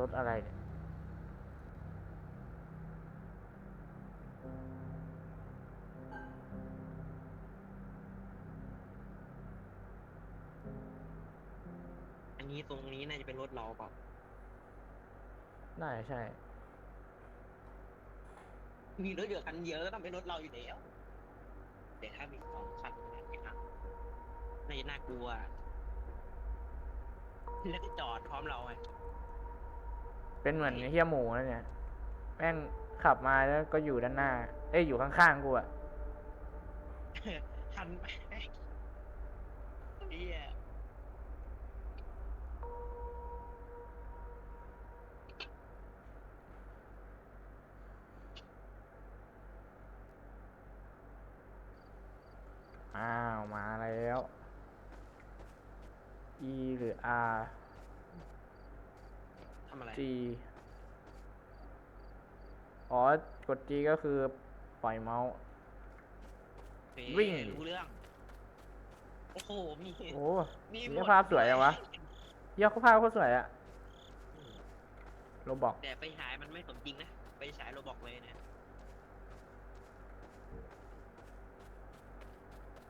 รถอะไรเนี่ยอันนี้ตรงนี้น่าจะเป็นรถเราเปล่าน่าจะใช่ มีรถเยอะคันเยอะต้องเป็นรถเราอยู่แล้วแต่ถ้ามีสองคันนะไม่น่าน่าจะน่ากลัว แล้วก็จอดพร้อมเราไง เป็นเหมือนไอ้เฮียหมูนะเนี่ย แม่งขับมาแล้วก็อยู่ด้านหน้า เอ้ยอยู่ข้างๆกูอะทันไหมเฮียอ้าว มาแล้ว E หรือ R ทำอะไร G อ๋อ กด G ก็คือ ปล่อยเมาส์ เฮ้ยวิ่ง รู้เรื่อง โอ้โห มีโอ้มีเฮีหยมดภาพสวยอะวะเฮียเขาภาพเขาสวยอะโรบอกแต่ไปฉายมันไม่สมจริงนะ ไปฉายโรบอกเลยนะ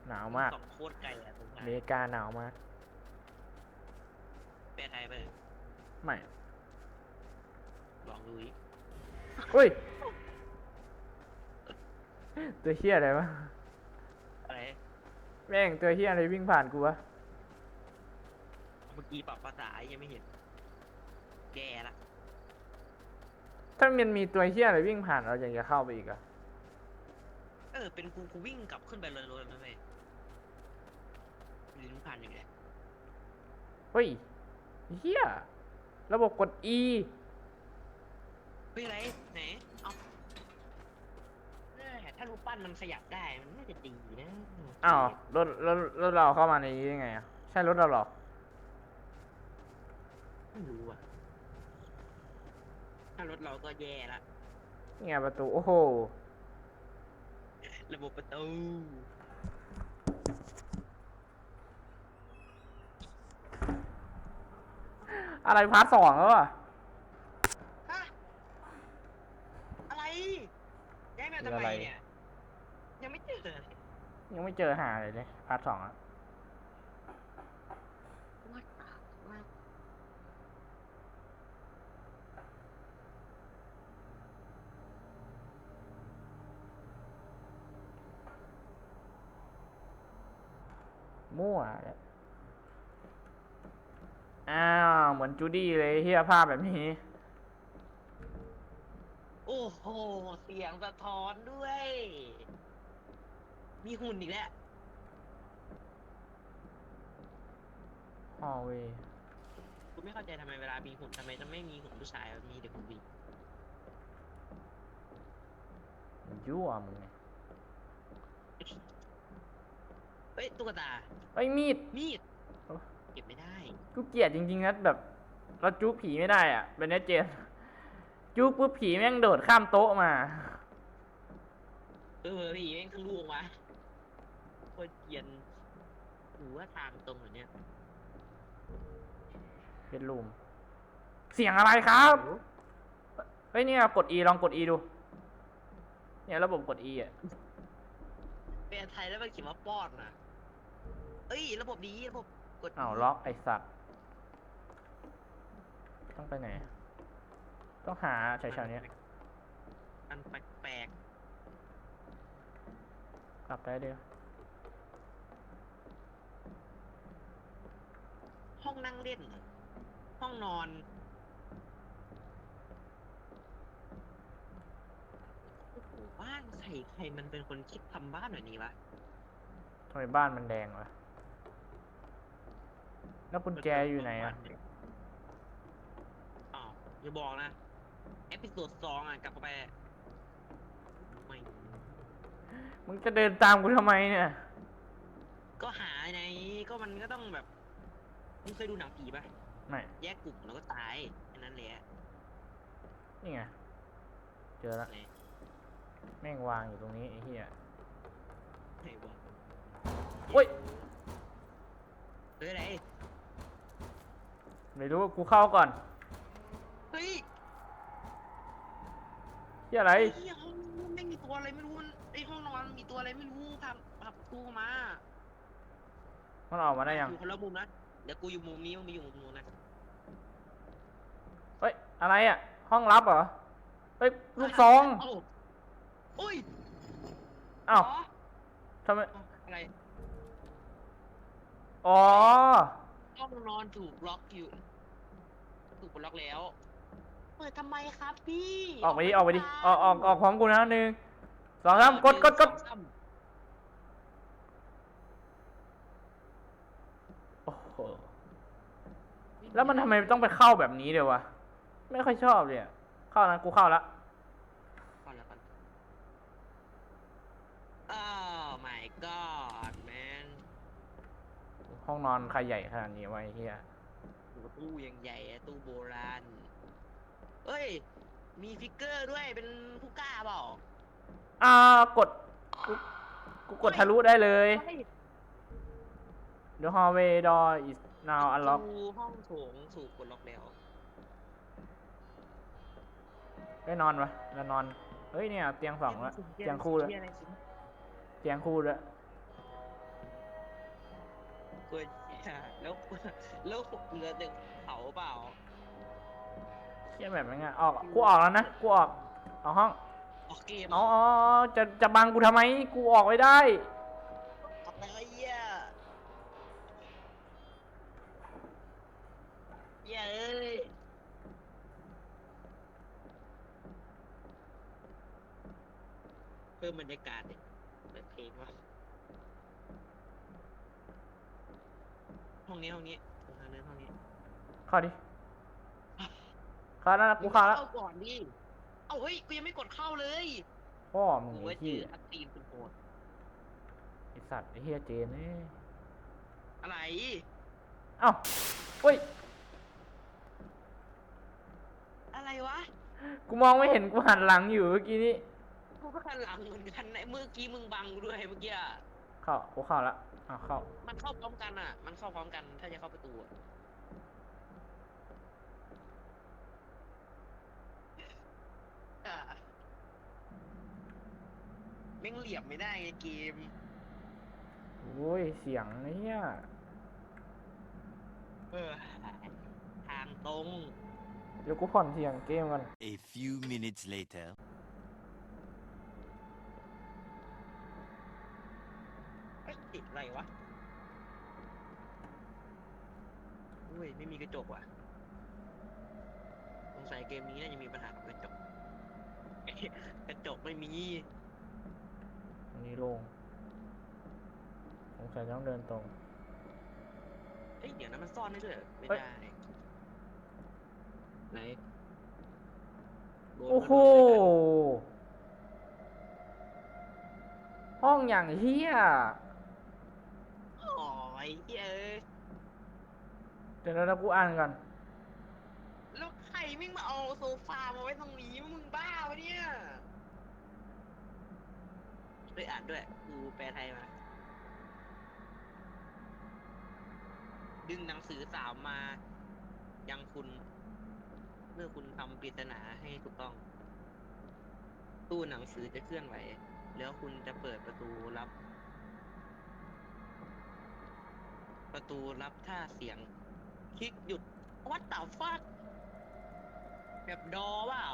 หนาวมากสองโคตรไกลอะตรงอนั้นเมริกาหนาวมาก แปลไทยไปเลยไม่ ลองดูดิอุ้ย ตัวเฮียอะไรวะ อะไรแม่งตัวเฮียอะไรวิ่งผ่านกูวะ เมื่อกี้ปรับภาษายังไม่เห็น แกละถ้ามันมีตัวเฮียอะไรวิ่งผ่านเรายังจะเข้าไปอีกอะเออเป็นกูกูวิ่งกลับขึ้นไปเลยเลยนะเว้ยลิ้นพันอย่างเงี้ยเฮ้ยเฮียระบบกด E เฮ้ยอะไรไหนเอาเออถ้ารูปปั้นมันขยับได้มันน่าจะดีนะอ้าวรถรถรถเราเข้ามาในนี้ได้ไงอะใช่รถเราเหรอไม่รู้อะถ้ารถเราก็แย่ละนี่ไงประตูโอ้โหระบบประตูอะไรพาร์ทสองแล้วอะ ฮะ อะไร ย้ายมาทำไมเนี่ยยังไม่เจอเลยยังไม่เจอหาเลยเลยพาร์ทสองอะ What the fuck มั่วเลยอ้าว เหมือนจูดี้เลยเฮียภาพแบบนี้ โอ้โห เสียงสะท้อนด้วย มีหุ่นอีกแล้ว ฮอลเวย์กูไม่เข้าใจทำไมเวลามีหุ่นทำไมจะไม่มีหุ่นผู้ชายแบบมีแต่หุ่นผู้หญิงยั่วมึงไงเฮ้ยตุ๊กตา ไอ้ยมีด มีดโอ้เก็บไม่ได้ กูเกลียดจริงๆนะแบบเราจุกผีไม่ได้อะเป็นเนตเจน จุกปุ๊บผีแม่งโดดข้ามโต๊ะมา เออพี่แม่งทะลุออกมาโคตรเกรียนหรือว่าทางตรงเหรอเนี่ยเป็นรูมเสียงอะไรครับเฮ้ยเนี่ยกด E ลองกด E ดู เนี่ยระบบกด E อะแปลไทยแล้วมันเขียนว่าป้อนนะเอ้ยระบบดีระบบกดอ้าวล็อกไอสัตว์ต้องไปไหน ต้องหาแถวๆเนี้ยมันแปลกกลับไปเดียวๆห้องนั่งเล่นเหรอห้องนอนโอ้โหบ้านใครใครมันเป็นคนคิดทำบ้านแบบนี้วะทำไมบ้านมันแดงวะแล้วกุญแจอยู่ไหนอะอ๋ออย่าบอกนะ เอพิโซดสองอะกลับไปไม่มึงจะเดินตามกูทำไมเนี่ย ก็หาในก็มันก็ต้องแบบมึงเคยดูหนังผีปะไม่ แยกกลุ่มแล้วก็ตายแค่นั้นแหละนี่ไง เจอละไหนแม่งวางอยู่ตรงนี้ไอ้เหี้ย ไหนวะโอ้ยเฮ้ยอะไรไม่รู้กูเข้าก่อน เฮ้ย ที่อะไร ไอ้เหี้ยห้องไม่มีตัวอะไรไม่รู้มันไอ้ห้องนอนมีตัวอะไรไม่รู้พาพาประตูเข้ามามันออกมาได้ยัง อยู่คนละมุมนะเดี๋ยวกูอยู่มุมนี้มึงไปอยู่มุมนู้นนะเฮ้ย อะไรอะ ห้องลับเหรอ เฮ้ย ลูกซองเาโอ้ยอ้าวอ๋อทำไมอะไรอ๋อ ห้องนอนถูกล็อกอยู่ถูกปลดล็อกแล้ว เปิดทำไมครับพี่ออกไปดิออกไปดิออกออกออกพร้อมกูนะหนึ่งสองสามกดกดกดสองสามโอ้โหแล้วมันทำไมต้องไปเข้าแบบนี้เดี๋ยววะไม่ค่อยชอบเลยอะเข้านะกูเข้าละก่อนแล้วกันอ้าว my god man ห้องนอนใครใหญ่ขนาดนี้วะไอ้เฮีย โอ้โหตู้ยังใหญ่อะตู้โบราณ เอ้ย มีฟิกเกอร์ด้วยเป็นผู้กล้าเปล่าอ่ากดกูกูกดทะลุได้เลย เฮ้ย The hallway door is now ประ unlocked ตูห้องโถงถูกปลดล็อกแล้ว ได้นอนปะแล้วนอน เฮ้ยเนี่ยเตียงสองแล้วเตียงคู่แล้วเหี้ยอะไรสิเตียงคู่แล้วกลัวเหี้ยแล้วแล้วเรือเด็กเขาเปล่าเชี่ยแบบนี้ไงออกกูออกแล้วนะกูออกเอาห้องออกเกมเอาเอาเอาจะจะบังกูทำไมกูออกไม่ได้ออกแล้วไอ้เหี้ยเหี้ยเอ้ยเพิ่มบรรยากาศดิเปิดเพลงวะห้องนี้ห้องนี้ทางเดินห้องนี้เข้าดิ เข้าแล้วนะกูเข้าแล้วเข้าก่อนดิเอาเฮ้ยกูยังไม่กดเข้าเลยพ่อมึงกูไอ้ว่าเจที่ออัตตีนสุดโหดไอสัตว์ไอ้เฮียเจนเอ้ยอะไรเอ้าเฮ้ย อะไรวะกูมองไม่เห็นกูหันหลังอยู่เมื่อกี้นี้ กูก็ขันหลังเหมือนกันในเมื่อกี้มึงบังกูด้วยเมื่อกี้อะเข้ากูเข้าแล้วอ้าวเข้ามันเข้าพร้อมกันอะ มันเข้าพร้อมกันถ้าจะเข้าประตูอะอะ แม่งเหลี่ยมไม่ได้ไงเกม โอ้ยเสียงไอ้เนี่ยเออ ทางตรงเดี๋ยวกูผ่อนเสียงเกมก่อน A few minutes later. เอ้ยติดอะไรวะอุ้ยไม่มีกระจกว่ะสงสัยเกมนี้น่าจะมีปัญหากับกระจก กระจกไม่มี อันนี้โล่งสงสัยต้องเดินตรง เอ้ยเดี๋ยวนะมันซ่อนได้ด้วยเหรอไม่เฮ้ย ได้ ไหนโดนโอ้โหมาโดนเลยนะห้องอย่างเฮียอ๋อไอ้เหี้ยเอ้ยเดี๋ยวนะกูอ่านก่อนแล้วใครแม่งมาเอาโซฟามาไว้ตรงนี้มึงบ้าวะเนี่ย ด้วยอ่านด้วยกูแปลไทยมา ดึงหนังสือสาวมา ยังคุณ เมื่อคุณทำปริศนาให้ถูกต้อง ตู้หนังสือจะเคลื่อนไหว แล้วคุณจะเปิดประตูรับ ประตูรับท่าเสียง คลิกหยุดวัดต่าฟักแบบดอเปล่า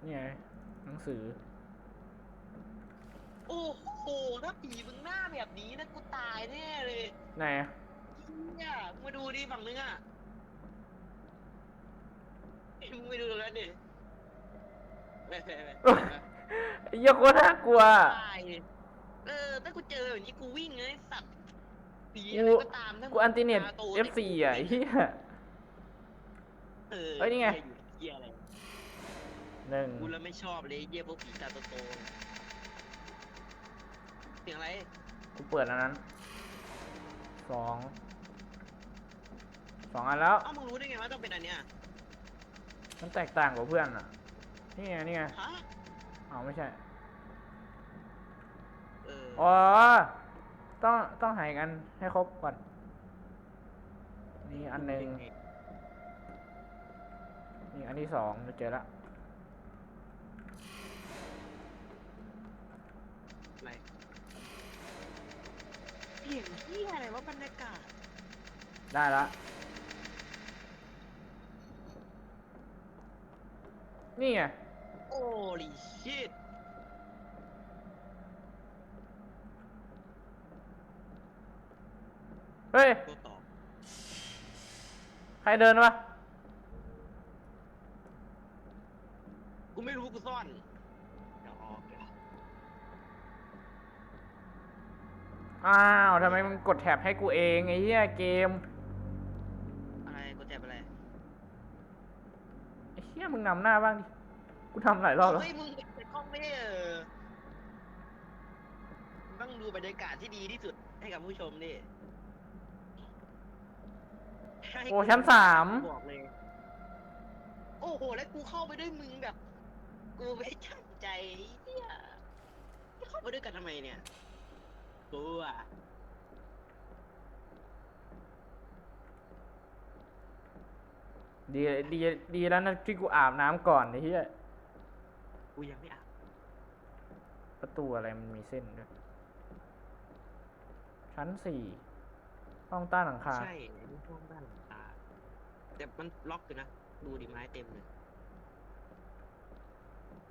นี่ไงหนังสือ โอ้โหถ้าผีมึงหน้าแบบนี้นะกูตายแน่เลยไหนอะเนี่ยมึงมาดูดิฝั่งนึงอะเอ้ยมึงไปดูตรงนั้นดิไปไปไปไปไปไอ้เหี้ยโคตรน่ากลัว ตายเออถ้ากูเจอแบบนี้กูวิ่งเลยไอ้สัตว์ผีกูอะไรก็ตามถ้ากูอันติเน็ตาโต F4 อะไอ้เหี้ย เออเฮ้ยนี่ไง เหี้อยู่เหี้ยอะไรหนึ่ง กูแล้วไม่ชอบเลยไอ้เหี้ยพวกผีตาโตๆ เสียงอะไรกูเปิดอันนั้นสองสองอันแล้ว เอ้ามึงรู้ได้ไงว่าต้องเป็นอันเนี้ยมันแตกต่างกว่าเพื่อนอะ นี่ไงนี่ไงฮะอ๋อไม่ใช่ เอออ๋อ ต้องต้องหายกันให้ครบก่อน นี่อันหนึ่งนี่อันที่สองเจอละ เสียงเฮียอะไรวะบรรยากาศได้ละนี่ไงโอ้ลิชิตเฮ้ย ตัวต่อใครเดินวะกูไม่รู้กูซ่อนเดี๋ยวออกเดี๋ยว อ้าวทำไมมึงกดแท็บให้กูเองไอ้เหี้ยเกมอะไรกูแจบอะไรไอ้เหี้ยมึงนำหน้าบ้างดิกูทำหลายรอบแล้วเฮ้ยมึงเปิดกล้องไม่ได้เออมึงต้องดูบรรยากาศที่ดีที่สุดให้กับผู้ชมดิให้โอ้ชั้นสามบอกเลย โอ้โห แล้วกูเข้าไปด้วยมึงแบบ กูไม่ตั้งใจเนี่ยจะเข้าไปด้วยกันทำไมเนี่ย กูอะดีดีดีแล้วนะที่กูอาบน้ำก่อนไอ้เหี้ยกูยังไม่อาบประตูอะไรมันมีเส้นด้วยชั้นสี่ห้องใต้หลังคา ใช่ไอ้นี่ห้องด้านหลังคาแต่มันล็อกอยู่นะ ดูดิไม้เต็มเลย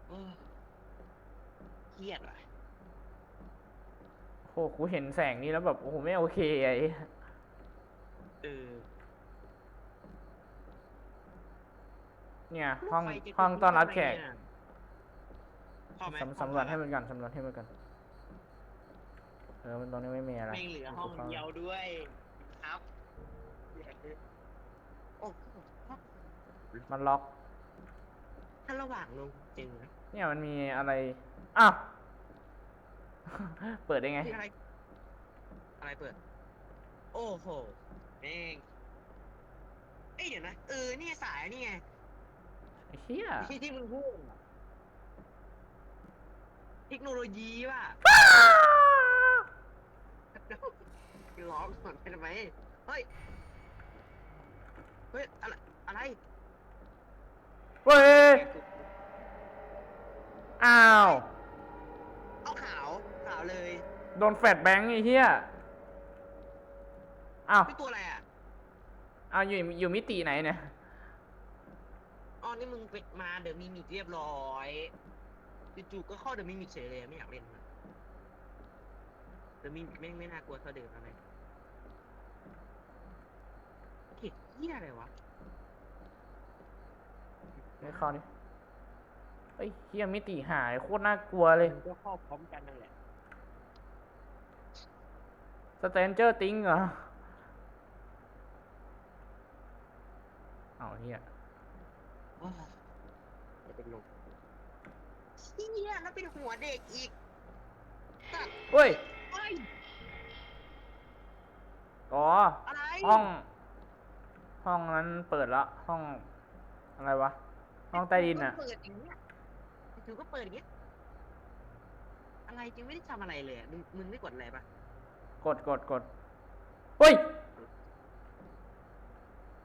โอ้เครียดว่ะ โหกูเห็นแสงนี้แล้วแบบโอ้โหไม่โอเคไอ้เหี้ยเออ เนี่ย ห้องรถไฟจะห้องต้อนรับแขกเข้าไหมสำสำรวจให้มันก่อนสำรวจให้มันก่อนเออมันตรงนี้ไม่มีอะไรไม่เหลือห้องเดียวด้วยครับโอ้โหมันล็อก ถ้าระหว่างลงจริงนะเนี่ยมันมีอะไร อ้าว เปิดได้ไง ที่อะไรอะไรเปิด โอ้โหแม่งเอ้ยเดี๋ยวนะเออนี่สายนี่ไงไอ้เหี้ยที่ที่มึงพูดอะเทคโนโลยีว่ะร้องก่อนไปทำไมเฮ้ยเฮ้ยอะไรอะไรเว้ย อ้าว เอาขาว ขาว เลย โดนแฟดแบงค์ไอ้เหี้ยอ้าวนี่ตัวอะไรอะอ้าวอยู่อยู่มิติไหนเนี่ย อ๋อนี่มึงไปมาเดอะมิมิกเรียบร้อยจู่ๆก็เข้าเดอะมิมิกเฉยเลยไม่อยากเล่นมันเดอะมิมิกไม่งไม่น่ากลัวเท่าเดิมอะไรเกลียดเหี้ยอะไรวะไม่เข้านี่เฮ้ยเฮียมิติหายโคตรน่ากลัวเลย มันก็เข้าพร้อมกันนั่นแหละ สเตนเจอร์ติงเหรอ เอาเฮียว้าวจะเป็นลมเชี่ยแล้วเป็นหัวเด็กอีกสัตว์เฮ้ยเอ้ย อ๋อ อะไรห้อง ห้องนั้นเปิดละห้อง อะไรวะ ห้องใต้ดินอะจู่ๆก็เปิดอย่างเงี้ยจู่ๆก็เปิดอย่างเงี้ย อะไรจึงไม่ได้ทำอะไรเลยอะมึงมึงไม่กดอะไรปะ กดกดกดเฮ้ย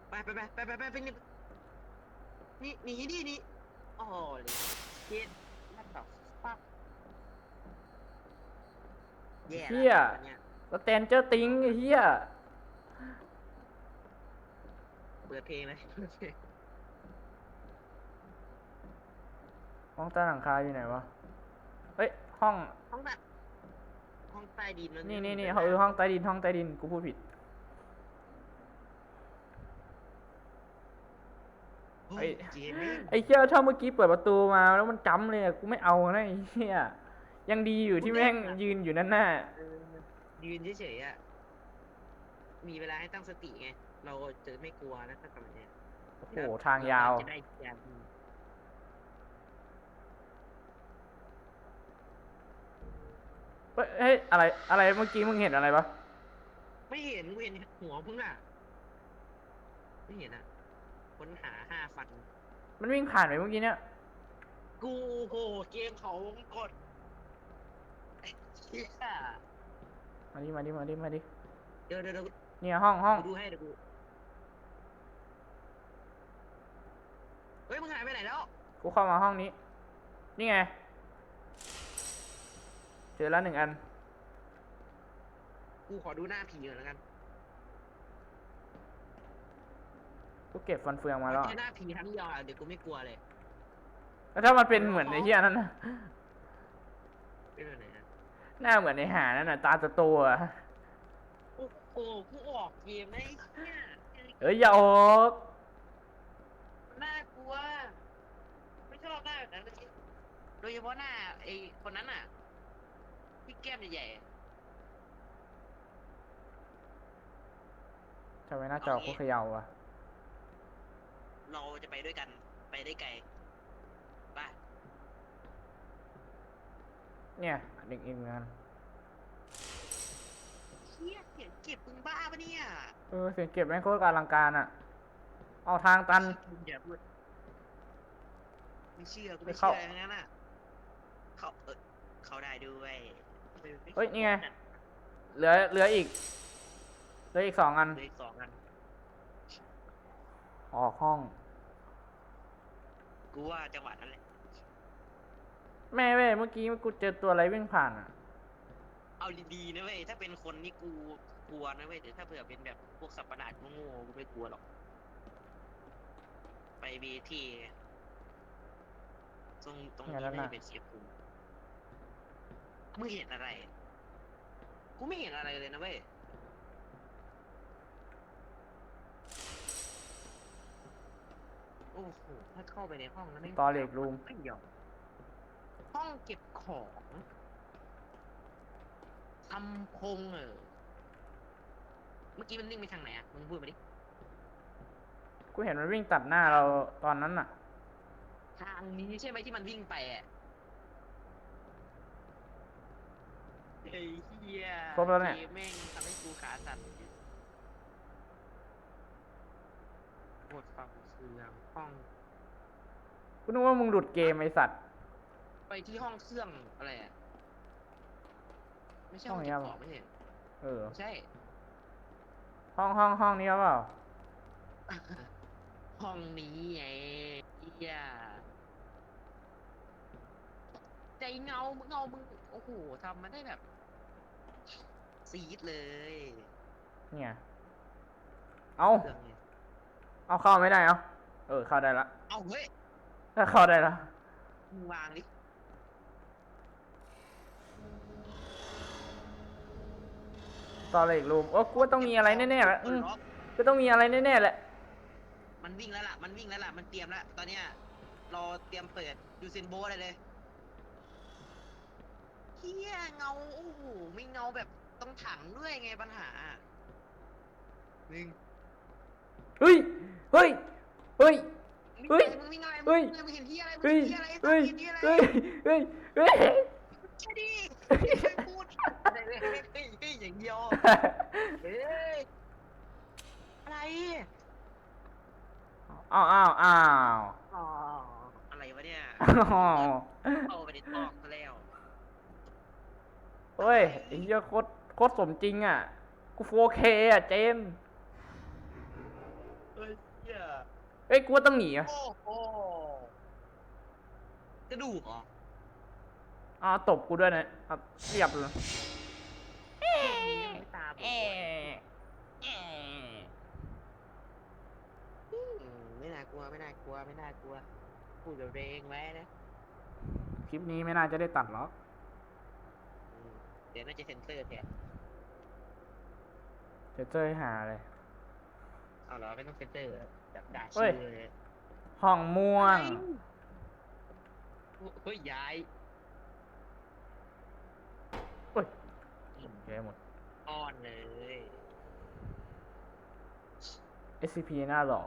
ไปไปไปไปไปไปไปนี่นี่หนีดิหนี่อ๋อเลยเจ็ดมาต่อปักแย่เหี้ยละอันเนี่ยสเตนเจอติงไอ้เฮียเปิดเพลงเลยห้องใต้หลังคาอยู่ไหนวะเฮ้ยห้อง ห้องแบบ ห้องใต้ดินนี่นี่นี่เออห้องใต้ดินห้องใต้ดินกูพูดผิดเฮ้ยเจมี่ไอ้เหี้ยถ้าเมื่อกี้เปิดประตูมาแล้วมันจำเลยอะกูไม่เอานะไอ้เหี้ยยังดีอยู่ที่แม่งยืนอยู่นั่นน่ะเออยืนเฉยๆอะมีเวลาให้ตั้งสติไงเราจะไม่กลัวนะถ้าทำแบบเนี้ยโอ้โหทางยาวจะได้ยาว เฮ้ยเฮ้ยอะไรอะไรเมื่อกี้มึงเห็นอะไรปะไม่เห็นกูเห็นหัวมึงอะ ไม่เห็นอะค้นหาห้าฟัน มันวิ่งผ่านไปเมื่อกี้เนี่ยกูโหเกมเขาวงกดไอ้เหี้ยมาดิมาดิมาดิมาดิเดี๋ยวเดี๋ยวเดี๋ยวเนี่ยห้องห้องกูดูให้เดี๋ยวกูเฮ้ยมึงหายไปไหนแล้ว กูเข้ามาห้องนี้ นี่ไง เจอแล้วหนึ่งอัน กูขอดูหน้าผีก่อนแล้วกันกูเก็บฟันเฟืองมาแล้วแค่หน้าผีทั้งยอเดี๋ยวกูไม่กลัวเลย แล้วถ้ามันเป็นเหมือนไอ้เหี้ยนั่นนะไม่เป็นไรนะหน้าเหมือนไอ้หานั่นน่ะตาตัวตัวๆอะโอ้โหกูออกเกมไอ้เนี่ยเอ้ยอย่าออกน่ากลัว ไม่ชอบหน้าแบบนั้นเลยโดยเฉพาะหน้าไอ้คนนั้นอะ พี่แก้มใหญ่ทำไมหน้าจอกูเขย่าอะๆเราจะไปด้วยกัน ไปได้ไกลไป่ะเนี่ยเด็กอีกงานเชี่ยเสียงเก็บมึงบ้าปะเนี่ยเออเสียงเก็บแม่งโคตรอลังการอะ เอาทางตัน มึงอย่าพูดไม่เชื่อกูไม่ไม่เข้า เชื่ออย่างนั้นอะ เขาเออเขาได้ด้วย เฮ้ยนี่ไง เหลือเหลืออีกเหลืออีกสองอันเหลยสองอันออกห้อง กูว่าจังหวะนั้นแหละแม่เว้ยเมื่อกี้กูเจอตัวอะไรวิ่งผ่านอะ เอาดีๆนะเว้ยถ้าเป็นคนนี่กูกลัวนะเว้ยแต่ถ้าเผื่อเป็นแบบพวกสัตว์ประหลาดโง่ๆกูไม่กลัวหรอก ไปบีทีตรงตรงนี้ไงแล้วน่าน่ะจะเป็นเสียภูมิ มึงเห็นอะไร กูไม่เห็นอะไรเลยนะเว้ย โอ้โห ถ้าเข้าไปในห้องแล้วไม่ Storage room ไม่ยอมห้องเก็บของทำพงเออ เมื่อกี้มันนิ่งไปทางไหนอะ มึงพูดมาดิ กูเห็นมันวิ่งตัดหน้าเราตอนนั้นน่ะ ทางนี้ใช่ไหมที่มันวิ่งไปอะ เฮ้ยเฮียครบแล้วเนี่ย กมแม่งทำให้กูขาสั่นหมดความเสื่องห้อง กูนึกว่ามึงหลุดเกมไอสัตว์ ไปที่ห้องเครื่องอะไรอะไม่ใช่ห้ห้อองงเนี้เก็ยบของไม่ใช่เออ ไม่ใช่ ห้องห้องห้องนี้เปล่า ห้องนี้ไงเฮียใจเงาเงามึงโอ้โหทำมาได้แบบ ซีดเลยเนี่ย เอาเครื่องไงเอาเข้าไม่ได้เอาเออ เข้าได้ละเอาเฮ้ยถ้าเข้าได้ละมึงวางดิตอนเลกรูมโอ้กูว่าต้องมีอะไรแน่ๆแหละอืมล็อกก็ต้องมีอะไรแน่ๆแหละ มันวิ่งแล้วล่ะ มันวิ่งแล้วล่ะ มันเตรียมแล้ว ตอนเนี้ยรอเตรียมเปิดยูซินโบอะไรเลยเฮียเงา โอ้โหมีเงาแบบ ต้องถังด้วยไงปัญหาหนึ่งเฮ้ย เฮ้ย เฮ้ย เฮ้ยมึงวิ่งอะไรเฮ้ยมึงเห็นที่อะไรมึงเฮ้ยเห็นที่อะไรเฮ้ยมึงเห็นที่อะไรเฮ้ย เฮ้ย เฮ้ยแค่ดีไม่พูดอะไรเลยเฮ้ยเฮ้ยเฮ้ยอย่างเดียวเฮ้ยอะไรอ้าวอ้าวอ้าวอ๋ออะไรวะเนี่ยอ้าวเอาไปในตอกซะแล้วเฮ้ยไอ้เหี้ยโคตร โคตรสมจริงอะ กู 4K อะเจมส์เฮ้ยเหี้ยเอ้ยกูว่าต้องหนีอะโอ้โหกระดูกเหรออ้าวตบกูด้วยนะอะเรียบเลยไม่ตาบอดเอ๊ะเอ๊ะอืมไม่น่ากลัวไม่น่ากลัวไม่น่ากลัวพูดแบบเรงไว้นะคลิปนี้ไม่น่าจะได้ตัดหรอกอืมเดี๋ยวน่าจะเซ็นเซอร์แทน เดี๋ยวเจอให้หาเลย เอาเหรอไม่ต้องเซ็นเซอร์จับด่าเฮ้ชื่ย อเลยห้องม่วง เฮ้ยย้ายเฮ้ยแกหมดอ่อนเลย SCP หน้าหล่อ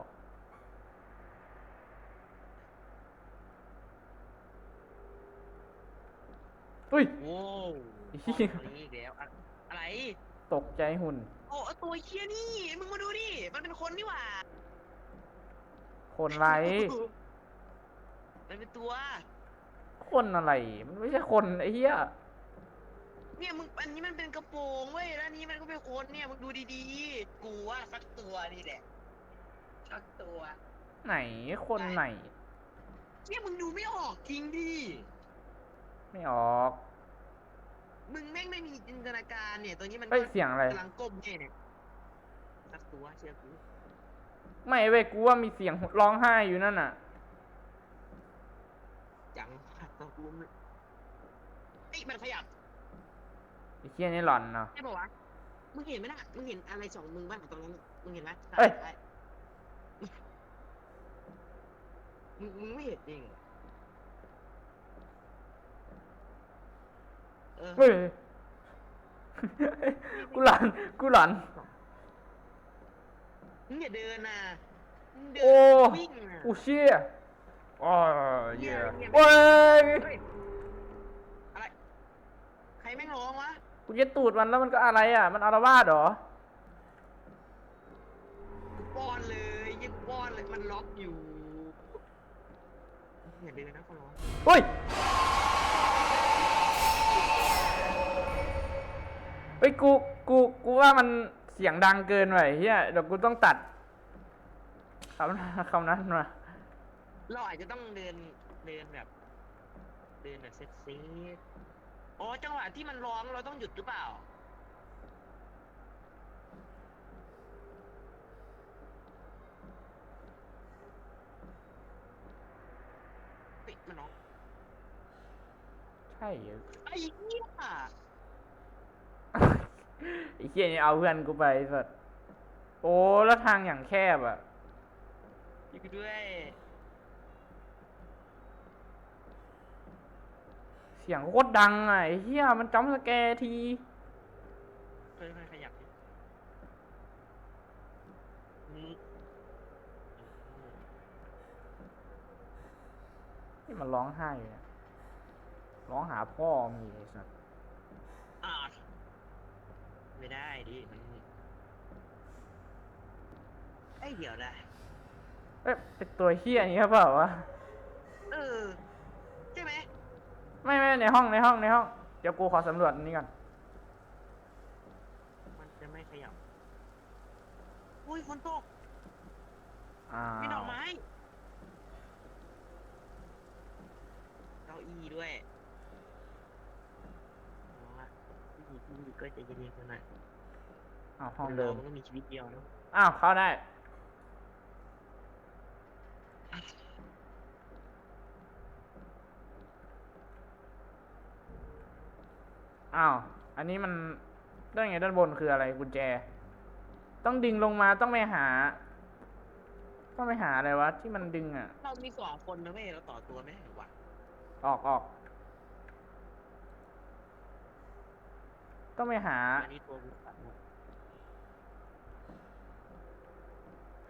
อุ้ย โว้วเหี้ยห้องนี้อีกแล้วอะอะไร ตกใจหุ่น โอ้ตัวเคียนี่ มึงมาดูดิ มันเป็นคนนี่หว่าคนไร มันเป็นตัว คนอะไร มันไม่ใช่คนไอ้เหี้ย เนี่ยมึงอันนี้มันเป็นกระโปรงเว้ย แล้วอันนี้มันก็เป็นคนเนี่ยมึงดูดีๆ กูว่าสักตัวนี่แหละ สักตัว ไหนคนไหน เนี่ยมึงดูไม่ออกจริงดิ ไม่ออก มึงแม่งไม่มีจินตนาการเนี่ย ตัวนี้มันเฮ้ยเสียงอะไร กำลังก้มเนี่ยเนี่ยสักตัวเชื่อกูไม่เว้ยกูว่ามีเสียงร้องไห้อยู่นั่นน่ะ จังตัวกูมันเอ้ยมันขยับไอ้เคียนี่หลอนเนาะ ใช่ปะวะ มึงเห็นไหมล่ะ มึงเห็นอะไรสองมึงบ้างตรงนั้น มึงเห็นไหมเอ้ยซ้ายมึงมึงไม่เห็นจริงเหรอ เออเฮ้ย กูหลอน กูหลอน มึงอย่าเดินนะมึงเดิโอ้ นวิ่งนะกูเชี่ยอ๋อเหี้ยเหี้ยโอ้ยเฮ้ยอะไร ใครแม่งร้องวะ กูจะตูดมันแล้วมันก็อะไรอะ มันอารวาสเหรอกูป้อนเลยยังป้อนเลยมันล็อกอยู่อย่าเดินนะขอร้องเฮ้ย เฮ้ยกูกูกูว่ามันเสียงดังเกินไปเฮียเดี๋ยวกูต้องตัดคำคำนั้นมาเราอาจจะต้องเดินเดินแบบ เดินแบบเซ็ตซีดอ๋อจังหวะที่มันร้องเราต้องหยุดหรือเปล่าปิดมันร้องใช่เหรอไอ้เหี้ย ไอ้เฮียนี่เอาเพื่อนกูไปไอ้สัสโอ้แล้วทางอย่างแคบอะอยู่ด้วย เสียงโคตรดังอะไอ้เฮียมันจ้ำสแกร์ทีค่อยๆขยับดิอืมนี่มันร้องไห้อยู่เนี่ยร้องหาพ่อมีไอ้สัสอ่า ไม่ได้ดิมันไอ้ยเดี๋ยวนะเอ๊ะเป็นตัวเฮียนี้หรือเปล่าวะ เออ ใช่ไหมไม่ไม่ในห้องในห้องในห้อง เดี๋ยวกูขอสำรวจอันนี้ก่อน มันจะไม่ขยับ อุ้ยฝนตกอ้ามีดอวกไม้เก้าอี้ด้วยอ๋อ ผู้หญิงผู้หญิงก็จะเย็นๆกันหน่อยอ้าวห้องเดิม รามันก็มีชีวิตเดียวเนอะอ้าวเข้าได้ อ้าว อันนี้มันด้านไงด้านบนคืออะไรกุญแจ ต้องดึงลงมาต้องไปหา ต้องไปหาอะไรวะที่มันดึงอะ เรามีสองคนนะเว้ยเราต่อตัวไหมหรือวะ ออกออก ต้องไปหา อันนี้ตัวกูตัดหมด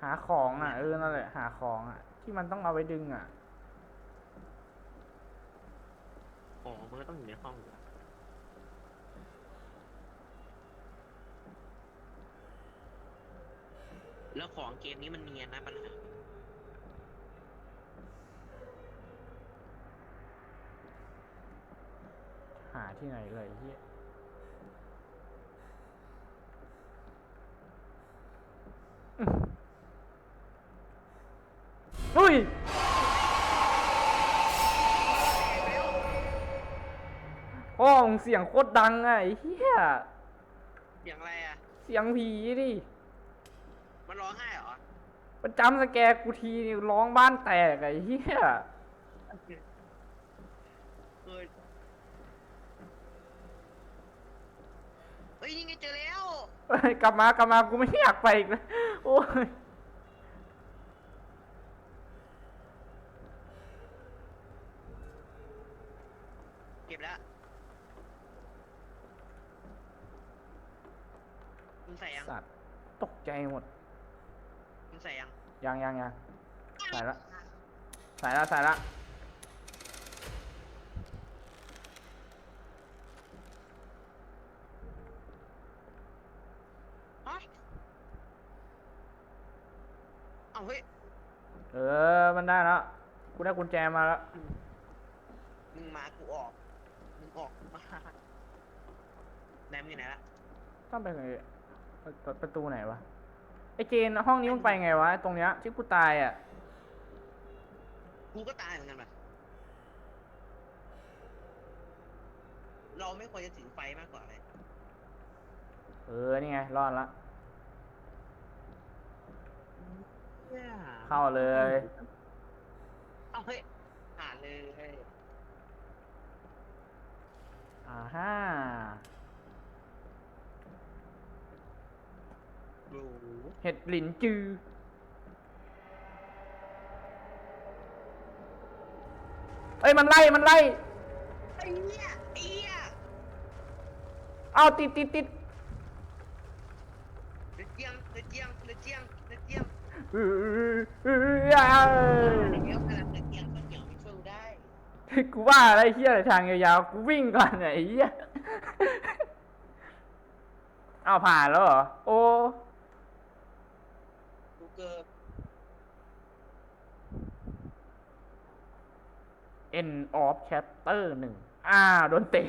หาของอะเออนั่นแหละหาของอะ ที่มันต้องเอาไปดึงอะอ๋อมันก็ต้องอยู่ในห้องอยู่แล้วแล้วของเกมนี้มันเนียนนะปัญหาหาที่ไหนเลยเฮีย อื้ออุ้ย พ่อมึงเสียงโคตรดังอะไอ้เหี้ย เสียงอะไรอะ เสียงผีดิ มันร้องไห้เหรอ มันจำสแกร์กูทีนี่ร้องบ้านแตกอะไอ้เหี้ย เออเฮ้ยนี่ไงเจอแล้ว เอ้ยกลับมากลับมากูไม่อยากไปอีกแล้วโอ้ยเก็บแล้วมึงใส่ยังสัตว์ตกใจหมด มึงใส่ยังยังยังยังใส่ละใส่ละใส่ละฮะ เอาเฮ้ยเออ มันได้แล้ว กูได้กุญแจมาแล้ว มึงมากูออกมึงออกมาไหนมึงอยู่ไหนละต้องไปไงประประประตูไหนวะ ไอเจนห้องนี้มันไปไงวะ ตรงเนี้ยที่กูตายอะ กูก็ตายเหมือนกันแบบเราไม่ควรจะถือไฟมากกว่าเลย เออ นี่ไง รอดละ เนี่ยเข้าเลย เอาเฮ้ยผ่านเลยอ่าฮ่าหรูเห็ดหลินจือ เอ้ย มันไล่ มันไล่ ไอ้เนี่ยไอ้เนี่ย เอาติดติดติด ก็เหนียวไม่สู้ได้กูว่าอะไรเฮียอะไรทางยาวๆ กูวิ่งก่อนเนี่ยไอ้เฮียเอาผ่านแล้วเหรอ โอ้กูเกิด end of chapter หนึ่งอ้าโดนเตะ